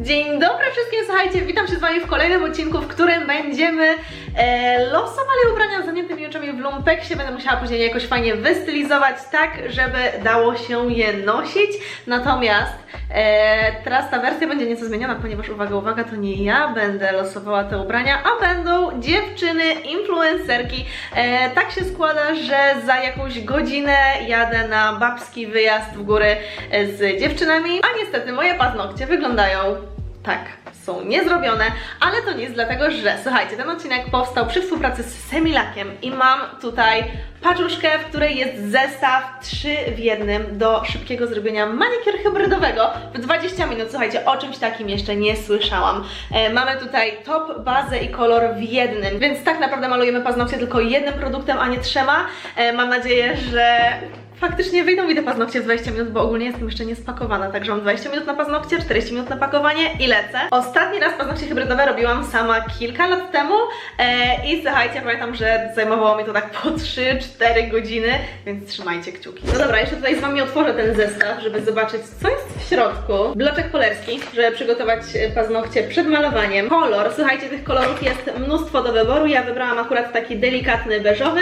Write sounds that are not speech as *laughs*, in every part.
Dzień dobry wszystkim, słuchajcie, witam się z Wami w kolejnym odcinku, w którym będziemy losowali ubrania z zamkniętymi oczami w lumpeksie. Będę musiała później jakoś fajnie wystylizować, tak żeby dało się je nosić. Natomiast e, teraz ta wersja będzie nieco zmieniona, ponieważ uwaga, uwaga, to nie ja będę losowała te ubrania, a będą dziewczyny, influencerki. E, tak się składa, że za jakąś godzinę jadę na babski wyjazd w góry e, z dziewczynami, a niestety moje paznokcie wyglądają tak, są niezrobione, ale to jest dlatego, że słuchajcie, ten odcinek powstał przy współpracy z Semilakiem i mam tutaj paczuszkę, w której jest zestaw 3 w jednym do szybkiego zrobienia manikiur hybrydowego w 20 minut. Słuchajcie, o czymś takim jeszcze nie słyszałam. E, mamy tutaj top, bazę i kolor w jednym, więc tak naprawdę malujemy paznokcie tylko jednym produktem, a nie trzema. E, mam nadzieję, że Faktycznie wyjdą mi te paznokcie w 20 minut, bo ogólnie jestem jeszcze niespakowana, także mam 20 minut na paznokcie, 40 minut na pakowanie i lecę. Ostatni raz paznokcie hybrydowe robiłam sama kilka lat temu e, i słuchajcie, pamiętam, że zajmowało mi to tak po 3-4 godziny, więc trzymajcie kciuki. No dobra, jeszcze tutaj z Wami otworzę ten zestaw, żeby zobaczyć, co jest w środku. Bloczek polerski, żeby przygotować paznokcie przed malowaniem. Kolor, słuchajcie, tych kolorów jest mnóstwo do wyboru, ja wybrałam akurat taki delikatny beżowy.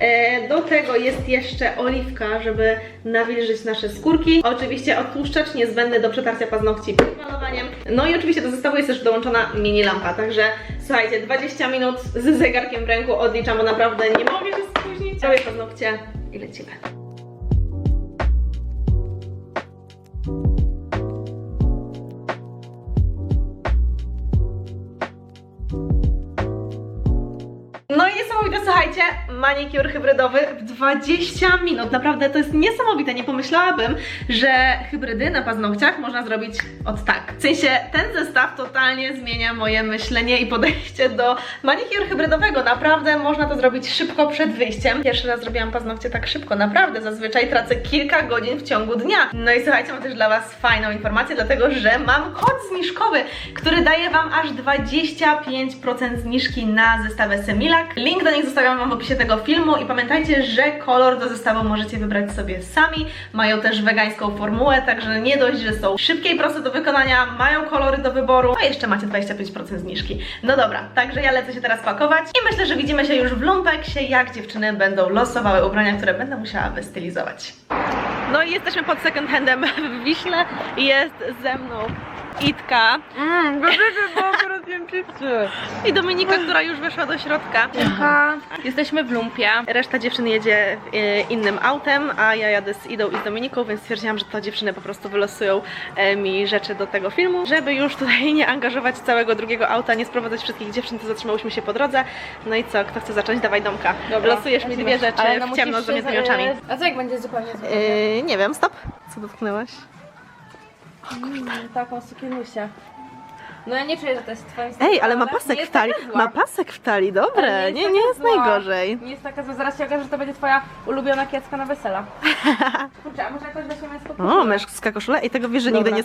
E, do tego jest jeszcze oliwka, żeby nawilżyć nasze skórki. Oczywiście odtłuszczacz niezbędny do przetarcia paznokci przed malowaniem. No i oczywiście do zestawu jest też dołączona mini lampa, także słuchajcie, 20 minut z zegarkiem w ręku odliczam, bo naprawdę nie mogę się spóźnić. Robię paznokcie i lecimy. Niesamowite, słuchajcie, manikur hybrydowy w 20 minut. Naprawdę to jest niesamowite. Nie pomyślałabym, że hybrydy na paznokciach można zrobić od tak. W sensie ten zestaw totalnie zmienia moje myślenie i podejście do manikur hybrydowego. Naprawdę można to zrobić szybko przed wyjściem. Pierwszy raz zrobiłam paznokcie tak szybko, naprawdę. Zazwyczaj tracę kilka godzin w ciągu dnia. No i słuchajcie, mam też dla Was fajną informację, dlatego że mam kod zniżkowy, który daje Wam aż 25% zniżki na zestawę Semilak. Link do nich zostawiam Wam w opisie tego filmu i pamiętajcie, że kolor do zestawu możecie wybrać sobie sami. Mają też wegańską formułę, także nie dość, że są szybkie i proste do wykonania, mają kolory do wyboru, to jeszcze macie 25% zniżki. No dobra, także ja lecę się teraz pakować i myślę, że widzimy się już w lumpeksie, jak dziewczyny będą losowały ubrania, które będę musiała wystylizować. No i jesteśmy pod second handem w Wiśle. Jest ze mną Itka Mmm, gorzej, bo akurat jem chipsy. i Dominika, która już weszła do środka. Jesteśmy w lumpie. Reszta dziewczyn jedzie e, innym autem, a ja jadę z Idą i z Dominiką, więc stwierdziłam, że to dziewczyny po prostu wylosują e, mi rzeczy do tego filmu. Żeby już tutaj *laughs* nie angażować całego drugiego auta, nie sprowadzać wszystkich dziewczyn, to zatrzymałyśmy się po drodze. No i co, kto chce zacząć? Dawaj Domka. Losujesz mi dwie rzeczy Ale no w ciemno z zamkniętymi oczami. A co jak będzie zupełnie zupełnie? Yy, nie wiem, stop. Co dotknęłaś? Mm, taką sukienusię. No ja nie czuję, że to jest twoim Ej, ale ma nie pasek w talii. Ma pasek w talii, dobre. Ale Nie, nie jest taka zła. najgorzej. Nie jest taka zła, zaraz się okaże, że to będzie twoja ulubiona kiecka na wesela. *laughs* Kurczę, a może jakoś weźmiemy męską O, koszulę? koszula. I tego wiesz, że nigdy Dobra. nie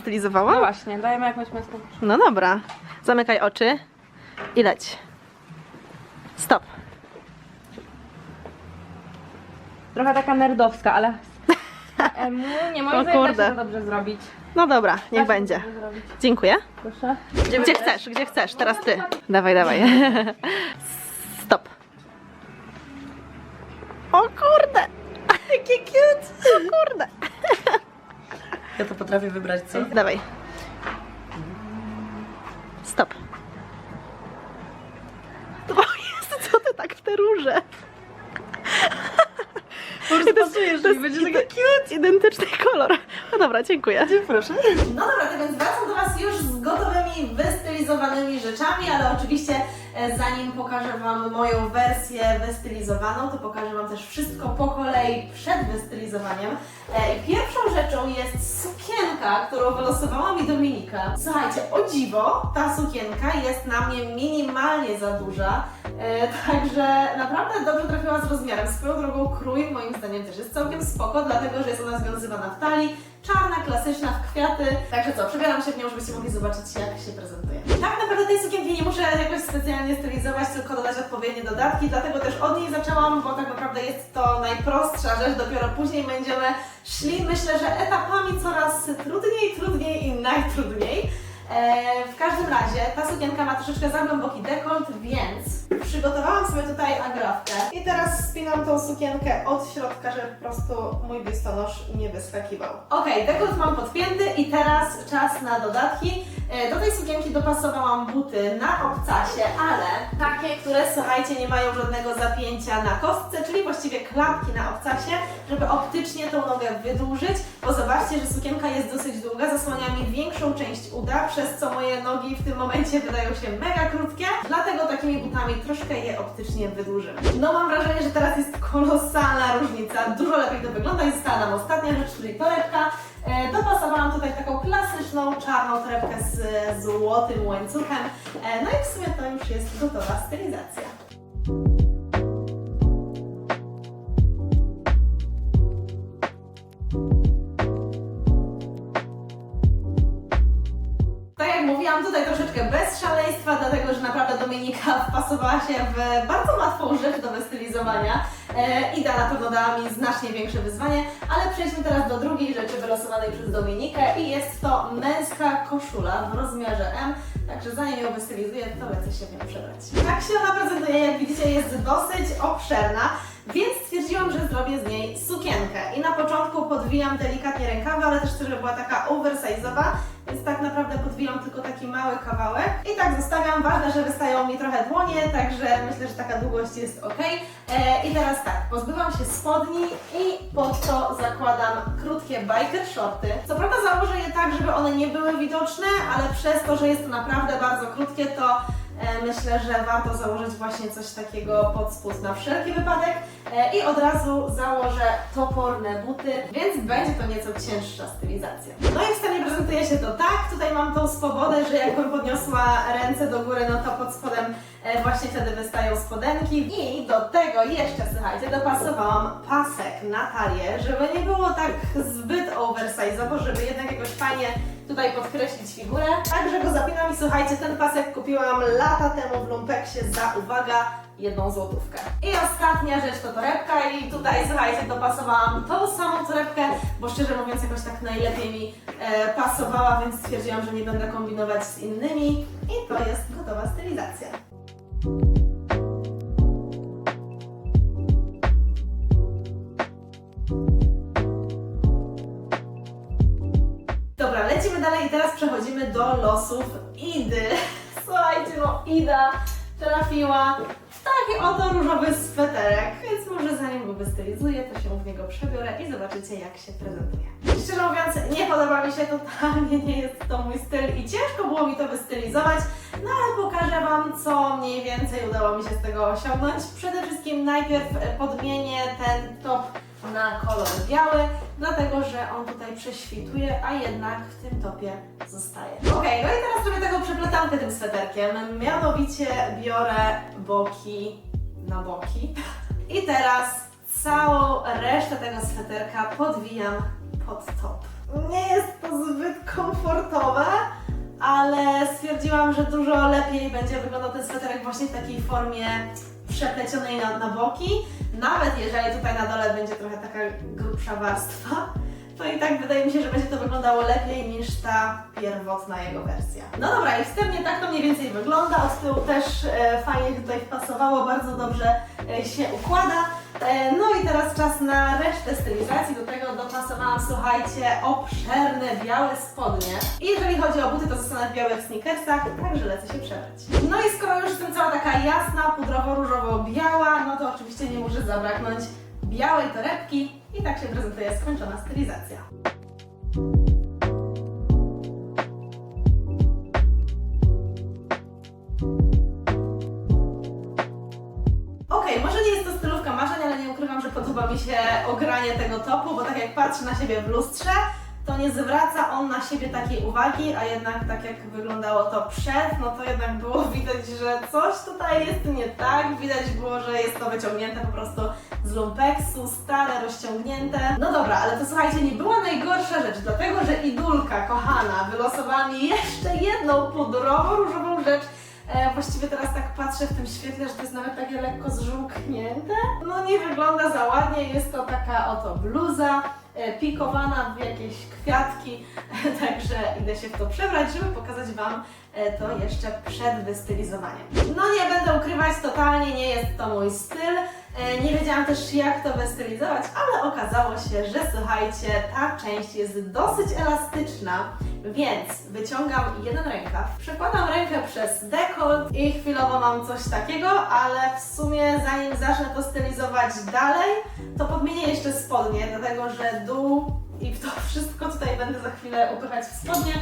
No właśnie, dajemy jakąś męską koszulę. No dobra. Zamykaj oczy i leć. Stop. Trochę taka nerdowska, ale... Em, nie, moim O kurde. to dobrze zrobić. No dobra, niech będzie. Dziękuję. Proszę. Gdzie chcesz, gdzie chcesz, teraz ty. Dawaj, dawaj. *laughs* Stop. O kurde! *laughs* Jakie cute! O kurde! *laughs* Ja to potrafię wybrać, co? Dawaj. Stop. O Jezu, co ty tak w te róże? Prostu pasujesz mi, będzie taka cute. Identyczny *laughs* kolor. No dobra, dziękuję. Proszę. No dobra, to więc wracam do Was już z gotowymi, wystylizowanymi rzeczami, ale oczywiście zanim pokażę Wam moją wersję wystylizowaną, to pokażę Wam też wszystko po kolei przed wystylizowaniem. E, Pierwszą rzeczą jest sukienka, którą wylosowała mi Dominika. Słuchajcie, o dziwo, ta sukienka jest na mnie minimalnie za duża, e, także naprawdę dobrze trafiła z rozmiarem. Swoją drogą krój moim zdaniem też jest całkiem spoko, dlatego że jest ona związywana w talii, czarna, klasyczna, w kwiaty. Także co, przebieram się w nią, żebyście mogli zobaczyć jak się prezentuje. Tak naprawdę tej sukienki nie muszę jakoś specjalnie stylizować, tylko dodać odpowiednie dodatki, dlatego też od niej zaczęłam, bo tak naprawdę jest to najprostsza rzecz, dopiero później będziemy szli, myślę, że etapami coraz trudniej, trudniej i najtrudniej. E, w każdym razie ta sukienka ma troszeczkę za głęboki dekolt, więc przygotowałam sobie tutaj agrafkę i teraz spinam tą sukienkę od środka, żeby po prostu mój biustonosz nie wyskakiwał. Ok, dekolt mam podpięty i teraz czas na dodatki. E, Do tej sukienki dopasowałam buty na obcasie, ale takie, które słuchajcie, nie mają żadnego zapięcia na kostce, czyli właściwie klapki na obcasie, żeby optycznie tą nogę wydłużyć, bo zobaczcie, że sukienka jest dosyć długa, zasłania mi większą część uda, przez co moje nogi w tym momencie wydają się mega krótkie, dlatego takimi butami troszkę je optycznie wydłużymy. No mam wrażenie, że teraz jest kolosalna różnica, dużo lepiej to wygląda i została nam ostatnia rzecz, czyli torebka. E, Dopasowałam tutaj taką klasyczną czarną torebkę z złotym łańcuchem. E, No i w sumie to już jest gotowa stylizacja. Tak mówiłam, tutaj troszeczkę bez szaleństwa, dlatego że naprawdę Dominika *laughs* wpasowała się w bardzo łatwą rzecz do wystylizowania. E, Ida na pewno dała mi znacznie większe wyzwanie, ale przejdźmy teraz do drugiej rzeczy wylosowanej przez Dominikę i jest to męska koszula w rozmiarze M. Także zanim ją wystylizuję, to lecę się w nią przebrać. Tak się ona prezentuje, jak widzicie, jest dosyć obszerna, stwierdziłam, że zrobię z niej sukienkę. I na początku podwijam delikatnie rękawy, ale też chcę, żeby była taka oversize'owa, więc tak naprawdę podwijam tylko taki mały kawałek. I tak zostawiam. Ważne, że wystają mi trochę dłonie, także myślę, że taka długość jest ok. E, I teraz tak, pozbywam się spodni i pod to zakładam krótkie biker shorty. Co prawda założę je tak, żeby one nie były widoczne, ale przez to, że jest to naprawdę bardzo krótkie, to E, Myślę, że warto założyć właśnie coś takiego pod spód na wszelki wypadek E, i od razu założę toporne buty, więc będzie to nieco cięższa stylizacja. No i w stanie prezentuje się to tak, tutaj mam tą swobodę, że jakbym podniosła ręce do góry, no to pod spodem e, właśnie wtedy wystają spodenki i do tego jeszcze, słuchajcie, dopasowałam pasek na talię, żeby nie było tak zbyt oversize'owo, żeby jednak jakoś fajnie tutaj podkreślić figurę. Także go zapinam i słuchajcie, ten pasek kupiłam lata temu w Lumpeksie za, uwaga, jedną złotówkę. I ostatnia rzecz to torebka i tutaj, słuchajcie, dopasowałam tą samą torebkę, bo szczerze mówiąc jakoś tak najlepiej mi e, pasowała, więc stwierdziłam, że nie będę kombinować z innymi i to jest gotowa stylizacja. Dobra, lecimy dalej i teraz przechodzimy do losów Idy. Słuchajcie, no Ida trafiła w taki oto różowy sweterek, więc może zanim go wystylizuję, to się w niego przebiorę i zobaczycie jak się prezentuje. Szczerze mówiąc, nie podoba mi się totalnie, nie jest to mój styl i ciężko było mi to wystylizować, no ale pokażę Wam, co mniej więcej udało mi się z tego osiągnąć. Przede wszystkim najpierw podmienię ten top na kolor biały, dlatego że on tutaj prześwituje, a jednak w tym topie zostaje. Ok, no i teraz robię taką przepletankę tym sweterkiem, mianowicie biorę boki na boki i teraz całą resztę tego sweterka podwijam pod top. Nie jest to zbyt komfortowe, ale stwierdziłam, że dużo lepiej będzie wyglądał ten sweterek właśnie w takiej formie przeplecionej na, na boki. Nawet jeżeli tutaj na dole będzie trochę taka grubsza warstwa, to i tak wydaje mi się, że będzie to wyglądało lepiej niż ta pierwotna jego wersja. No dobra, i wstępnie tak to mniej więcej wygląda. Od tyłu też e, fajnie tutaj wpasowało, bardzo dobrze e, się układa. E, no i teraz czas na resztę stylizacji. Do tego dopasowałam, słuchajcie, obszerne białe spodnie. I jeżeli chodzi o buty, to zostanę w białych sneakersach, także lecę się przebrać. No i skoro już jestem cała taka jasna, pudrowo-różowo-biała, no to oczywiście nie może zabraknąć białej torebki i tak się prezentuje skończona stylizacja. Mi się ogranie tego topu, bo tak jak patrzę na siebie w lustrze, to nie zwraca on na siebie takiej uwagi, a jednak tak jak wyglądało to przed, no to jednak było *laughs* widać, że coś tutaj jest nie tak. Widać było, że jest to wyciągnięte po prostu z lumpeksu, stare, rozciągnięte. No dobra, ale to słuchajcie, nie była najgorsza rzecz, dlatego że idulka kochana wylosowała mi jeszcze jedną pudrowo-różową rzecz, E, właściwie teraz tak patrzę w tym świetle, że to jest nawet takie lekko zżółknięte. Nie wygląda za ładnie, jest to taka oto bluza. e, pikowana w jakieś kwiatki, *laughs* także idę się w to przebrać, żeby pokazać Wam to jeszcze przed wystylizowaniem. No nie będę ukrywać, totalnie nie jest to mój styl. E, Nie wiedziałam też jak to wystylizować, ale okazało się, że słuchajcie, ta część jest dosyć elastyczna, więc wyciągam jeden rękaw, przekładam rękę przez dekolt i chwilowo mam coś takiego, ale w sumie zanim zacznę to stylizować dalej, to podmienię jeszcze spodnie, dlatego że dół i w to wszystko tutaj będę za chwilę upychać w spodnie,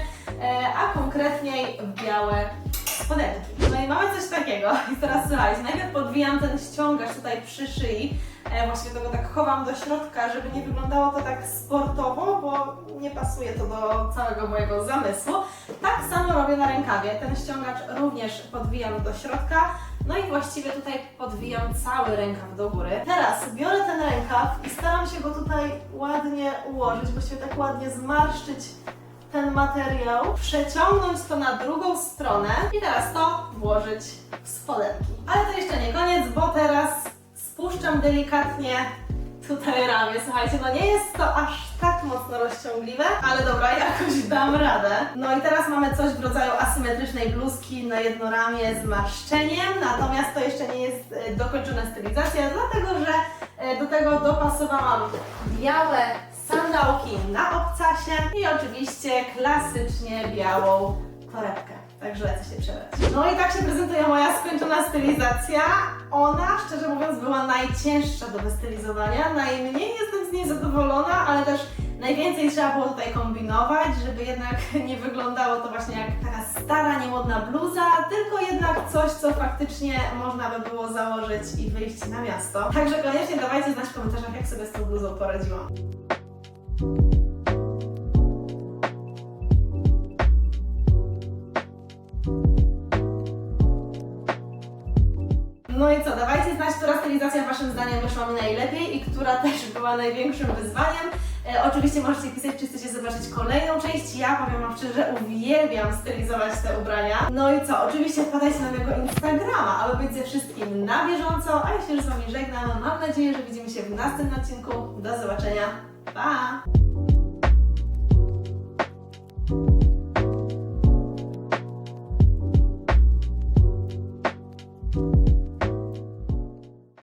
e, a konkretniej w białe spodenki. No i mamy coś takiego. I teraz słuchajcie, najpierw podwijam ten ściągacz tutaj przy szyi. E, właśnie tego tak chowam do środka, żeby nie wyglądało to tak sportowo, bo nie pasuje to do całego mojego zamysłu. Tak samo robię na rękawie. Ten ściągacz również podwijam do środka. No i właściwie tutaj podwijam cały rękaw do góry. Teraz biorę ten rękaw i staram się go tutaj ładnie ułożyć, właściwie tak ładnie zmarszczyć ten materiał, przeciągnąć to na drugą stronę i teraz to włożyć w spodenki. Ale to jeszcze nie koniec, bo teraz spuszczam delikatnie tutaj ramię. Słuchajcie, no nie jest to aż tak mocno rozciągliwe, ale dobra, jakoś dam radę. No i teraz mamy coś w rodzaju asymetrycznej bluzki na jedno ramię z marszczeniem, natomiast to jeszcze nie jest e, dokończona stylizacja, dlatego że e, do tego dopasowałam białe sandałki na obcasie i oczywiście klasycznie białą torebkę. Także lecę się przebrać. No i tak się prezentuje moja skończona stylizacja. Ona, szczerze mówiąc, była najcięższa do wystylizowania. Najmniej jestem z niej zadowolona, ale też najwięcej trzeba było tutaj kombinować, żeby jednak nie wyglądało to właśnie jak taka stara, niemodna bluza, tylko jednak coś, co faktycznie można by było założyć i wyjść na miasto. Także koniecznie dawajcie znać w komentarzach, jak sobie z tą bluzą poradziłam. Stylizacja Waszym zdaniem wyszła mi najlepiej i która też była największym wyzwaniem. E, oczywiście możecie pisać, czy chcecie zobaczyć kolejną część. Ja powiem Wam szczerze, uwielbiam stylizować te ubrania. No i co, oczywiście wpadajcie na mojego Instagrama, aby być ze wszystkim na bieżąco. A ja się już z Wami żegnam. Mam nadzieję, że widzimy się w następnym odcinku. Do zobaczenia. Pa!